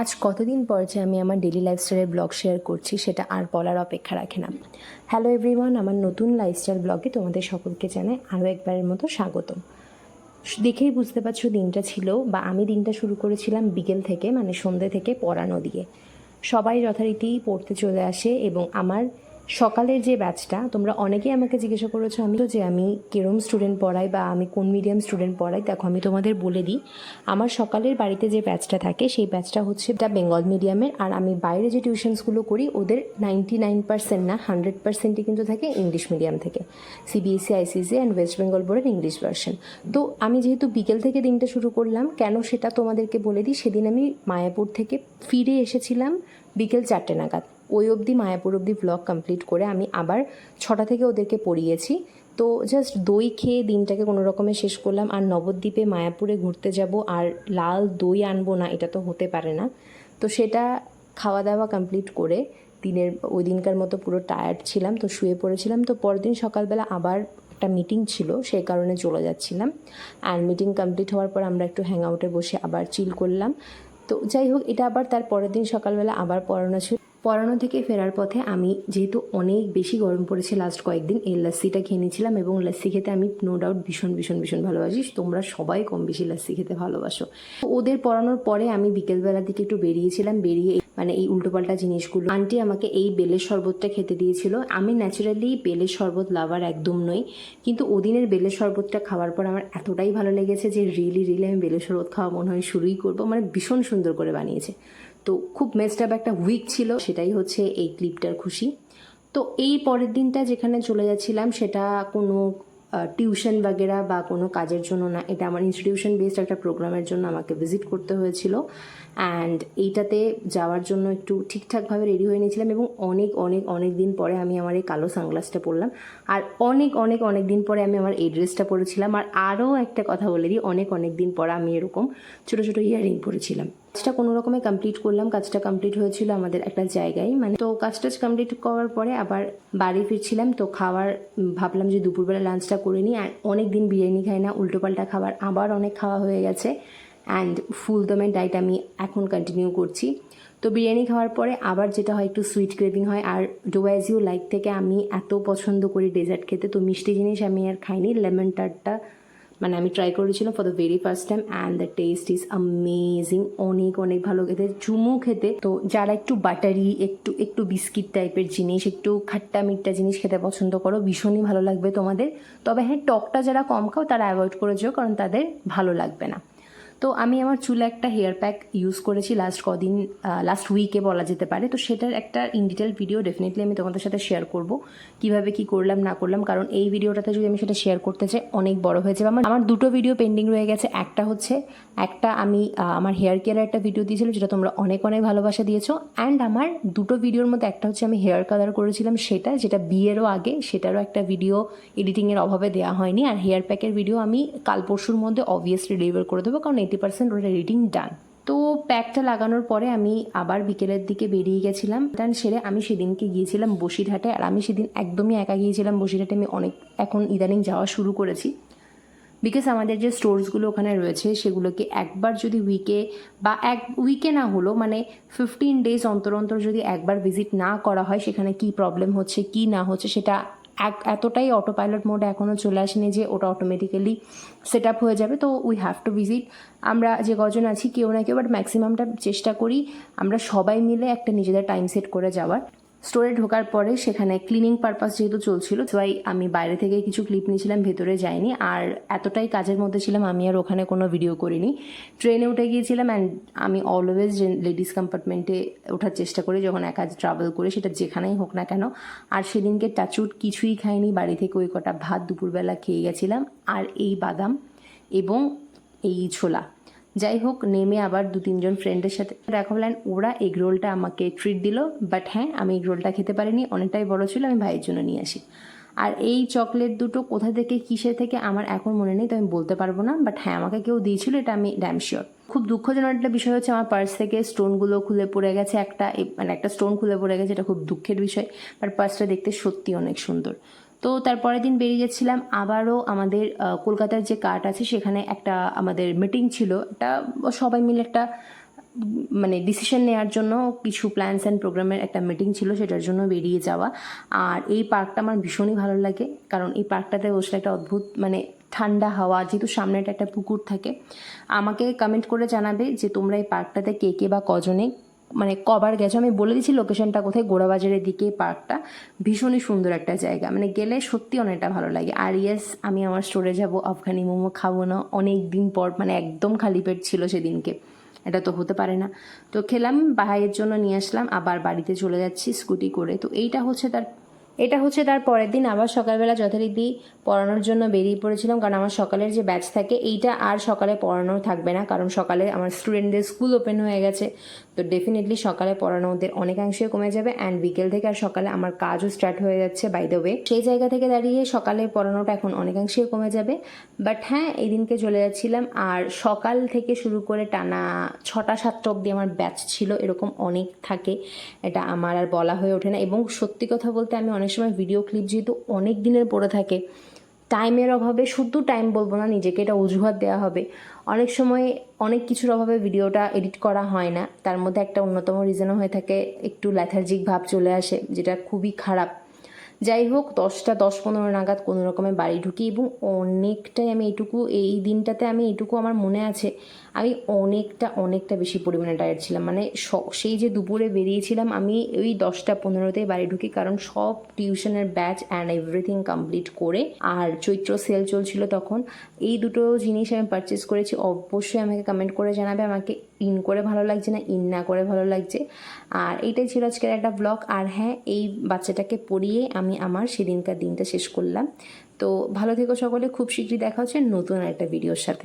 আজ কতদিন পর যে আমি আমার ডেলি লাইফস্টাইলের ব্লগ শেয়ার করছি, সেটা আর বলার অপেক্ষা রাখে না। হ্যালো এভরিওয়ান আমার নতুন লাইফস্টাইল ব্লগে তোমাদের সকলকে জানাই আরও একবারের মতো স্বাগতম। দেখেই বুঝতে পারছ দিনটা ছিল, বা আমি দিনটা শুরু করেছিলাম বিকেল থেকে মানে সন্ধ্যে থেকে পড়ানো দিয়ে। সবাই যথারীতি পড়তে চলে আসে এবং আমার সকালের যে ব্যাচটা তোমরা অনেকেই আমাকে জিজ্ঞাসা করেছ, আমি তো যে আমি কেরম স্টুডেন্ট পড়াই বা আমি কোন মিডিয়াম স্টুডেন্ট পড়াই, দেখো আমি তোমাদের বলে দিই। আমার সকালের বাড়িতে যে ব্যাচটা থাকে, সেই ব্যাচটা হচ্ছে এটা বেঙ্গল মিডিয়ামের আর আমি বাইরে যে টিউশনসগুলো করি, ওদের নাইনটি নাইন পার্সেন্ট না হান্ড্রেড পার্সেন্টই কিন্তু থাকে ইংলিশ মিডিয়াম থেকে। CBSE ICSE and West Bengal বোর্ডের ইংলিশ ভার্সন তো আমি যেহেতু বিকেল থেকে দিনটা শুরু করলাম, কেন সেটা তোমাদেরকে বলে দিই? সেদিন আমি মায়াপুর থেকে ফিরে এসেছিলাম বিকেল চারটে নাগাদ। ওই অবধি মায়াপুর অবধি ব্লগ কমপ্লিট করে আমি আবার ছটা থেকে ওদেরকে পড়িয়েছি। তো জাস্ট দই খেয়ে দিনটাকে কোনো রকমে শেষ করলাম। আর নবদ্বীপে মায়াপুরে ঘুরতে যাব আর লাল দই আনব না, এটা তো হতে পারে না। তো সেটা খাওয়া দাওয়া কমপ্লিট করে দিনের, ওই দিনকার মতো পুরো টায়ার্ড ছিলাম, তো শুয়ে পড়েছিলাম। তো পরের দিন সকালবেলা আবার একটা মিটিং ছিল, সেই কারণে চলে যাচ্ছিলাম। আর মিটিং কমপ্লিট হওয়ার পর আমরা একটু হ্যাং আউটে বসে আবার চিল করলাম। তো যাই হোক, এটা আবার তার পরের দিন সকালবেলা আবার পড়ানো ছিল। পড়ানো থেকে ফেরার পথে আমি যেহেতু অনেক বেশি গরম পড়েছে লাস্ট কয়েকদিন, এই লাস্সিটা খেয়ে নিয়েছিলাম এবং লাস্সি খেতে আমি নো ডাউট ভীষণ ভীষণ ভীষণ ভালোবাসি। তোমরা সবাই কম বেশি লাস্সি খেতে ভালোবাসো। ওদের পড়ানোর পরে আমি বিকেলবেলার দিকে একটু বেরিয়েছিলাম, বেরিয়ে মানে এই উল্টোপাল্টা জিনিসগুলো। আন্টি আমাকে এই বেলের শরবতটা খেতে দিয়েছিল। আমি ন্যাচারালি বেলের শরবত লাভার একদম নই, কিন্তু ওদিনের বেলের শরবতটা খাওয়ার পর আমার এতটাই ভালো লেগেছে যে রিয়েলি রিয়েলি আমি বেলের শরবত খাওয়া মনে হয় শুরুই করব। মানে ভীষণ সুন্দর করে বানিয়েছে। তো খুব মেস্ট আপ একটা উইক ছিল, সেটাই হচ্ছে এই ক্লিপটার খুশি। তো এই পরের দিনটা যেখানে চলে যাচ্ছিলাম, সেটা কোনো টিউশন বাগেরা বা কোনো কাজের জন্য না, এটা আমার ইনস্টিটিউশন বেসড একটা প্রোগ্রামের জন্য আমাকে ভিজিট করতে হয়েছিল। অ্যান্ড এইটাতে যাওয়ার জন্য একটু ঠিকঠাকভাবে রেডি হয়ে নিয়েছিলাম এবং অনেক অনেক অনেক দিন পরে আমি আমার এই কালো সানগ্লাসটা পরলাম। আর অনেক অনেক অনেক দিন পরে আমি আমার এই ড্রেসটা পরেছিলাম। আর আরও একটা কথা বলে দিই, অনেক অনেক দিন পরে আমি এরকম ছোটো ছোটো ইয়ারিং পরেছিলাম। কাজটা কোনো রকমে কমপ্লিট করলাম। কাজটা কমপ্লিট হয়েছিল আমাদের একটা জায়গায়। মানে তো কাজটা কমপ্লিট করার পরে আবার বাড়ি ফিরছিলাম। তো খাওয়ার ভাবলাম যে দুপুরবেলা লাঞ্চটা করে নিই। আর অনেক দিন বিরিয়ানি খাই না, উল্টোপাল্টা খাবার আবার অনেক খাওয়া হয়ে গেছে। অ্যান্ড ফুল দমের ডায়েট আমি এখন কন্টিনিউ করছি। তো বিরিয়ানি খাওয়ার পরে আবার যেটা হয় একটু সুইট ক্রেভিং হয়। আর ডো অ্যাজ ইউ লাইক থেকে আমি এত পছন্দ করি ডেজার্ট খেতে। তো মিষ্টি জিনিস আমি আর খাইনি। লেমন টার্টটা মানে আমি ট্রাই করেছিলাম for the very first time and the taste is amazing অনেক অনেক ভালো খেতে, চুমু খেতে। তো যারা একটু বাটারি একটু একটু বিস্কিট টাইপের জিনিস, একটু খাট্টা মিট্টা জিনিস খেতে পছন্দ করো, ভীষণই ভালো লাগবে তোমাদের। তবে হ্যাঁ টকটা যারা কম খাও, তারা অ্যাভয়েড করে যেও, কারণ তাদের ভালো লাগবে না। তো আমি আমার চুলে একটা হেয়ার প্যাক ইউজ করেছি লাস্ট কদিন লাস্ট উইকে বলা যেতে পারে। তো সেটার একটা ইন ডিটেল ভিডিও ডেফিনেটলি আমি তোমাদের সাথে শেয়ার করব। কীভাবে কি করলাম, না করলাম, কারণ এই ভিডিওটাতে যদি আমি সেটা শেয়ার করতে চাই, অনেক বড় হয়ে আমার আমার দুটো ভিডিও পেন্ডিং রয়ে গেছে। একটা হচ্ছে, একটা আমি আমার হেয়ার কেয়ারের একটা ভিডিও দিয়েছিলাম, যেটা তোমরা অনেক অনেক ভালোবাসা দিয়েছ। অ্যান্ড আমার দুটো ভিডিওর মধ্যে একটা হচ্ছে আমি হেয়ার কালার করেছিলাম সেটা, যেটা বিয়েরও আগে, সেটারও একটা ভিডিও এডিটিংয়ের অভাবে দেওয়া হয়নি। আর হেয়ার প্যাকের ভিডিও আমি কাল পরশুর মধ্যে অবভিয়াসলি ডেলিভার করে দেবো, কারণ এইটি পার্সেন্ট ওটা রিডিং ডান তো প্যাকটা লাগানোর পরে আমি আবার বিকেলের দিকে বেরিয়ে গেছিলাম। টান সেরে আমি সেদিনকে গিয়েছিলাম বসিরহাটে। আর আমি সেদিন একদমই একা গিয়েছিলাম বসিরহাটে। আমি অনেক, এখন ইদানিং যাওয়া শুরু করেছি। বিকজ আমাদের যে স্টোরসগুলো ওখানে রয়েছে, সেগুলোকে একবার যদি উইকে বা এক উইকে না হলো মানে ফিফটিন ডেজ অন্তর অন্তর যদি একবার ভিজিট না করা হয়, সেখানে কি প্রবলেম হচ্ছে, কি না হচ্ছে, সেটা এক এতটাই অটো পাইলট মোড এখনও চলে আসেনি যে ওটা অটোমেটিক্যালি সেট আপ হয়ে যাবে। তো উই হ্যাভ টু ভিজিট আমরা যে কজন আছি, কেউ না কেউ বাট ম্যাক্সিমামটা চেষ্টা করি আমরা সবাই মিলে একটা নিজেদের টাইম সেট করে যাওয়ার। স্টোরে ঢোকার পরে সেখানে ক্লিনিং পারপাস যেহেতু চলছিল তাই আমি বাইরে থেকে কিছু ক্লিপ নিয়েছিলাম, ভেতরে যাইনি। আর এতটাই কাজের মধ্যে ছিলাম, আমি আর ওখানে কোনো ভিডিও করিনি। ট্রেনে উঠে গিয়েছিলাম অ্যান্ড আমি অলওয়েজ লেডিস কম্পার্টমেন্টে ওঠার চেষ্টা করি, যখন একা ট্রাভেল করি, সেটা যেখানেই হোক না কেন। আর সেদিনকে টাচুট কিছুই খাইনি, বাড়ি থেকে ওই কটা ভাত দুপুরবেলা খেয়ে গেছিলাম। আর এই বাদাম এবং এই ছোলা। যাই হোক, নেমে আবার দু তিনজন ফ্রেন্ডের সাথে দেখা হলেন ওরা এগ রোলটা আমাকে ট্রিট দিল। বাট হ্যাঁ আমি এগ রোলটা খেতে পারিনি, অনেকটাই বড় ছিল, আমি ভাইয়ের জন্য নিয়ে আসি। আর এই চকলেট দুটো কোথা থেকে কিসে থেকে, আমার এখন মনে নেই, তো আমি বলতে পারব না। বাট হ্যাঁ আমাকে কেউ দিয়েছিল, এটা আমি ড্যাম শিওর খুব দুঃখজনক একটা বিষয় হচ্ছে, আমার পার্স থেকে স্টোনগুলো খুলে পড়ে গেছে, একটা মানে একটা স্টোন খুলে পড়ে গেছে, এটা খুব দুঃখের বিষয়। বাট পার্সটা দেখতে সত্যি অনেক সুন্দর। তো তারপরের দিন বেরিয়ে যাচ্ছিলাম আবারও আমাদের কলকাতার যে কার্ট আছে, সেখানে একটা আমাদের মিটিং ছিল। একটা, সবাই মিলে একটা মানে ডিসিশন নেওয়ার জন্য কিছু প্ল্যানস অ্যান্ড প্রোগ্রামের একটা মিটিং ছিল, সেটার জন্য বেরিয়ে যাওয়া। আর এই পার্কটা আমার ভীষণই ভালো লাগে, কারণ এই পার্কটাতে বসলে একটা অদ্ভুত মানে ঠান্ডা হাওয়া, যেহেতু সামনেটা একটা পুকুর থাকে। আমাকে কমেন্ট করে জানাবে যে তোমরা এই পার্কটাতে কে কে বা কজনে মানে কবার গেছো, আমি বলে দিচ্ছি লোকেশনটা কোথায়, গোড়াবাজারের দিকে পার্কটা ভীষণই সুন্দর একটা জায়গা মানে গেলে সত্যি অনেকটা ভালো লাগে। আর ইয়েস আমি আমার স্টোরে যাব, আফগানি মোমো খাব না। অনেক দিন পর মানে একদম খালি পেট ছিল সেদিনকে। এটা তো হতে পারে না। তো খেলাম, ভাইয়ের জন্য নিয়ে আসলাম, আবার বাড়িতে চলে যাচ্ছি স্কুটি করে। তো এইটা হচ্ছে তার, এটা হচ্ছে তার পরের দিন। আবার সকালবেলা যথারীতি পড়ানোর জন্য বেরিয়ে পড়েছিলাম, কারণ আমার সকালের যে ব্যাচ থাকে, এইটা আর সকালে পড়ানো থাকবে না, কারণ সকালে আমার স্টুডেন্টদের স্কুল ওপেন হয়ে গেছে। তো ডেফিনেটলি সকালে পড়ানো ওদের অনেকাংশে কমে যাবে অ্যান্ড বিকেল থেকে আর সকালে আমার কাজও স্টার্ট হয়ে যাচ্ছে বাই দ্য ওয়ে সেই জায়গা থেকে দাঁড়িয়ে সকালে পড়ানোটা এখন অনেকাংশে কমে যাবে। বাট হ্যাঁ এই দিনকে চলে যাচ্ছিলাম আর সকাল থেকে শুরু করে টানা ছটা, সাতটা অবধি আমার ব্যাচ ছিল, এরকম অনেক থাকে। এটা আমার আর বলা হয়ে ওঠে না। এবং সত্যি কথা বলতে আমি অনেক সময় ভিডিও ক্লিপ যেহেতু অনেক দিনের পড়ে থাকে টাইমের অভাবে শুধু টাইম বলব না নিজেকে, এটা অজুহাত দেওয়া হবে। অনেক সময় অনেক কিছুর অভাবে ভিডিওটা এডিট করা হয় না। তার মধ্যে একটা অন্যতম রিজনও হয়ে থাকে, একটু ল্যাথার্জিক ভাব চলে আসে, যেটা খুবই খারাপ। যাই হোক দশটা, দশ, পনেরো নাগাদ কোনো রকমে বাড়ি ঢুকি এবং অনেকটাই আমি এইটুকু, এই দিনটাতে আমি এইটুকু আমার মনে আছে, আমি অনেকটা অনেকটা বেশি পরিমাণে টায়ার্ড ছিলাম। মানে সেই যে দুপুরে বেরিয়েছিলাম, আমি ওই দশটা পনেরোতেই বাড়ি ঢুকি কারণ সব টিউশনের ব্যাচ অ্যান্ড এভরিথিং কমপ্লিট করে আর চৈত্র সেল চলছিল তখন, এই দুটো জিনিস আমি পারচেস করেছি। অবশ্যই আমাকে কমেন্ট করে জানাবে, আমাকে ইন করে ভালো লাগছে না ইন না করে ভালো লাগছে। আর এইটাই ছিল আজকের একটা ব্লগ আর হ্যাঁ এই বাচ্চাটাকে পড়িয়ে আমি আমার সেদিনকার দিনটা শেষ করলাম। তো ভালো থেকো সকলে, খুব শীঘ্রই দেখা হচ্ছে নতুন একটা ভিডিওর সাথে।